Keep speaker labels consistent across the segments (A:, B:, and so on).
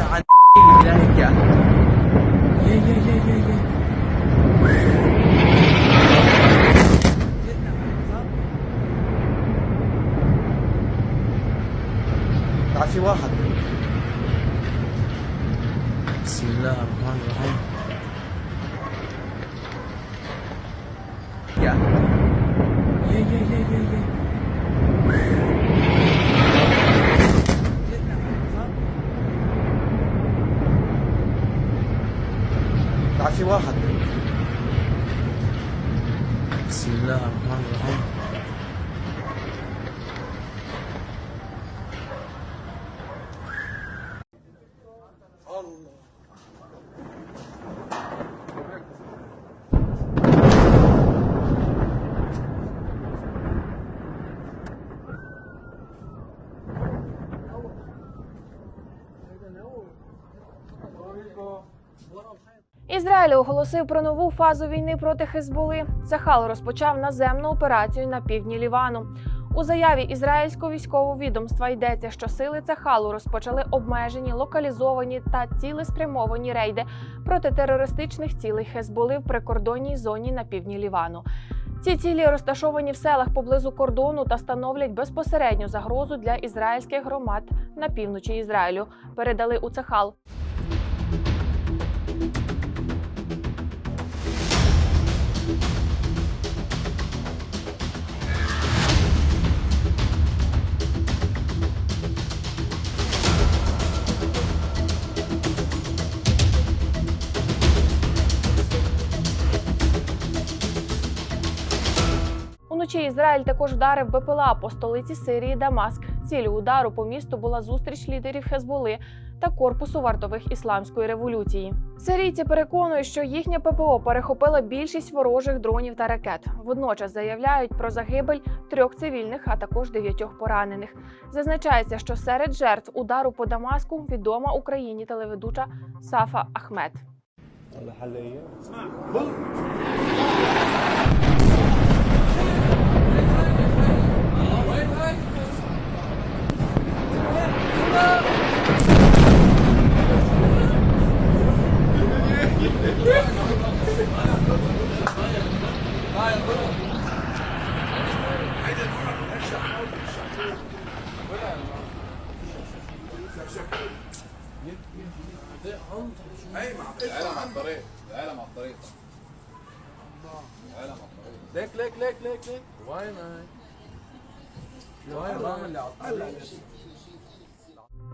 A: عن الله يا. يا يا يا يا في واحد. بسم الله الرحمن الرحيم يا يا يا يا يا يا تعال في واحد. بسم الله الرحمن الرحيم.
B: Ізраїль оголосив про нову фазу війни проти Хезболи. Цахал розпочав наземну операцію на півдні Лівану. У заяві ізраїльського військового відомства йдеться, що сили Цахалу розпочали обмежені, локалізовані та цілеспрямовані рейди проти терористичних цілей Хезболи в прикордонній зоні на півдні Лівану. Ці цілі розташовані в селах поблизу кордону та становлять безпосередню загрозу для ізраїльських громад на півночі Ізраїлю. Передали у Цахал. Уночі Ізраїль також вдарив БПЛА по столиці Сирії Дамаск. Ціллю удару по місту була зустріч лідерів Хезболи та корпусу вартових ісламської революції. Сирійці переконують, що їхня ППО перехопила більшість ворожих дронів та ракет. Водночас заявляють про загибель трьох цивільних, а також дев'ятьох поранених. Зазначається, що серед жертв удару по Дамаску відома Україні телеведуча Сафа Ахмед.
C: الطريق. العالم على الطريق. العالم على الطريق.
A: ليك ليك ليك ليك ليك. وين هاي؟ وين اللي عطلع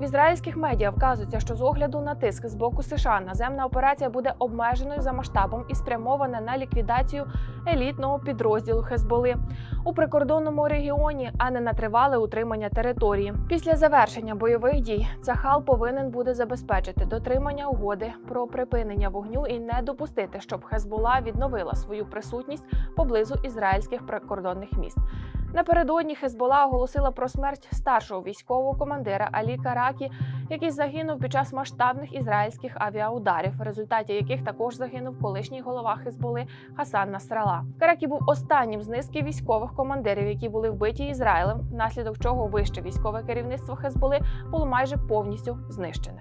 B: В ізраїльських медіа вказується, що з огляду на тиск з боку США наземна операція буде обмеженою за масштабом і спрямована на ліквідацію елітного підрозділу Хезболи у прикордонному регіоні, а не на тривале утримання території. Після завершення бойових дій Цахал повинен буде забезпечити дотримання угоди про припинення вогню і не допустити, щоб Хезбола відновила свою присутність поблизу ізраїльських прикордонних міст. Напередодні Хезбола оголосила про смерть старшого військового командира Алі Каракі, який загинув під час масштабних ізраїльських авіаударів, в результаті яких також загинув колишній голова Хезболи Хасан Насрала. Каракі був останнім з низки військових командирів, які були вбиті Ізраїлем, внаслідок чого вище військове керівництво Хезболи було майже повністю знищене.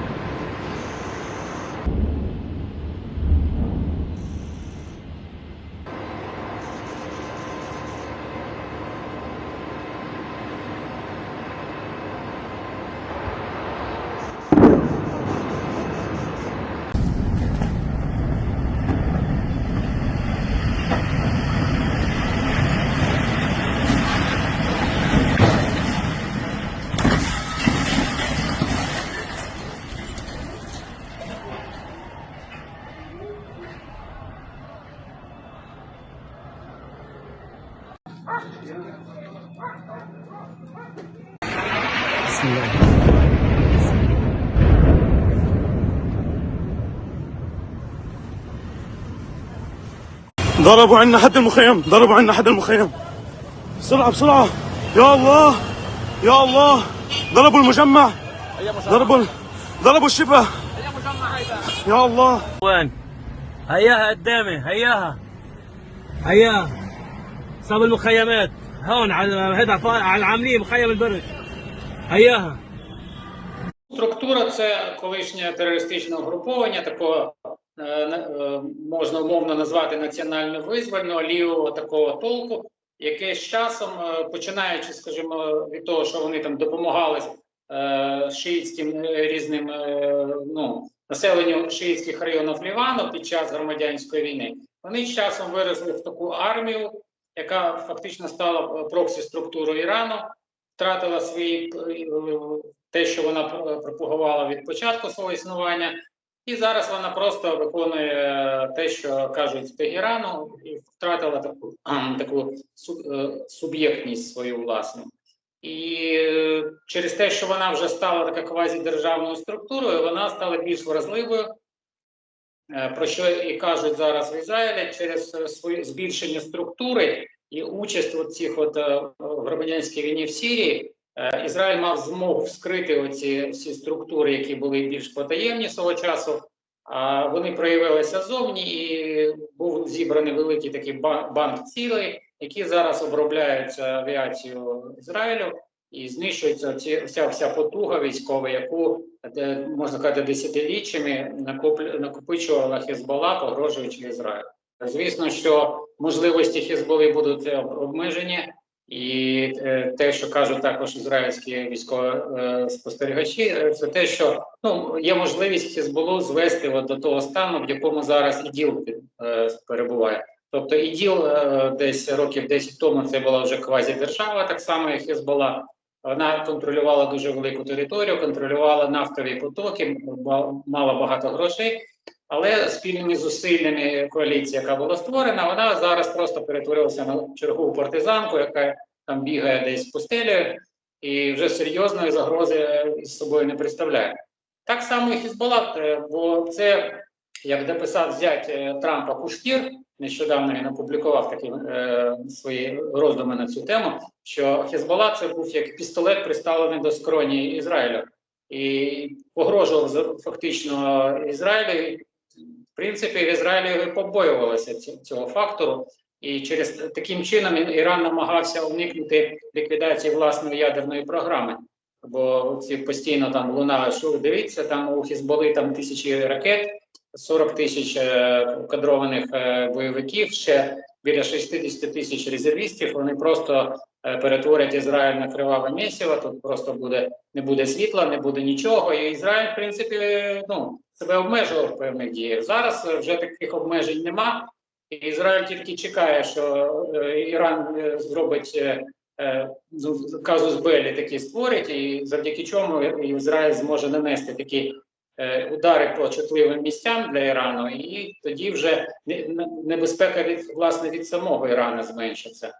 D: ضربوا عنا حد المخيم ضربوا عنا حد المخيم. بسرعة بسرعة. يا الله يا الله. ضربوا المجمع. ضربوا ضربوا الشبه. يا الله.
A: وين؟ هياها قدامي هياها. هياها. صاب المخيمات هون على هيدا فا- على العاملين مخيم البرج هياها
E: Структура це колишнє терористичне угруповання, такого е, на- е, можна умовно назвати національно-визвольного лівого такого толку, яке з часом, е, починаючи, скажімо, від того, що вони там допомагали е, шиїтським е, різним е, ну, населенню шиїтських районів Лівану під час громадянської війни, вони з часом виросли в таку армію, яка фактично стала проксі структурою Ірану, втратила свої е, те, що вона пр- пропагувала від початку свого існування, і зараз вона просто виконує е, те, що кажуть з Тегерану, і втратила таку, таку е, суб'єктність свою власну. І е, через те, що вона вже стала така квазідержавною структурою, вона стала більш вразливою. Е, Про що і кажуть зараз в Ізраїлі через свої збільшення структури і участь у цих от е, громадянській війні в Сирії, Е, Ізраїль мав змогу вскрити оці всі структури, які були більш потаємні свого часу. А вони проявилися зовні, і був зібраний великий такий ба- банк цілей, які зараз обробляють е, авіацію Ізраїлю і знищується ці, вся вся потуга військова, яку де, можна сказати десятиліттями накоплю- накопичувала Хезбола, погрожуючи Ізраїлю. Звісно, що можливості Хезболи будуть обмежені. І е, те, що кажуть також ізраїльські військові е, спостерігачі, е, це те, що ну є можливість Хізболу звести от до того стану, в якому зараз іділ перебуває. Тобто іділ десь років 10 тому це була вже квазідержава, так само як Хезбола. Вона контролювала дуже велику територію, контролювала нафтові потоки, мала багато грошей. Але спільними зусиллями коаліції, яка була створена, вона зараз просто перетворилася на чергову партизанку, яка там бігає десь пустелею і вже серйозної загрози із собою не представляє. Так само і Хізбалат, е, бо це, як дописав зять е, Трампа Куштір, нещодавно він опублікував такі е, свої роздуми на цю тему, що Хізбалат це був як пістолет, приставлений до скроні Ізраїля, і погрожував фактично Ізраїлю. В принципі, в Ізраїлі його побоювалося цього фактору, і через таким чином Іран намагався уникнути ліквідації власної ядерної програми. Бо ці постійно там лунали, що дивіться, там у Хізболи там тисячі ракет, 40 тисяч е, кадрованих е, бойовиків, ще біля 60 тисяч резервістів. Вони просто е, перетворять Ізраїль на криваве місіво. Тут просто буде не буде світла, не буде нічого. І Ізраїль, в принципі, ну себе обмежував в певних діях. Зараз вже таких обмежень нема. Ізраїль тільки чекає, що Іран зробить ну, казус Белі такий створить, і завдяки чому Ізраїль зможе нанести такі удари по чутливим місцям для Ірану, і тоді вже не- небезпека від власне від самого Ірана зменшиться.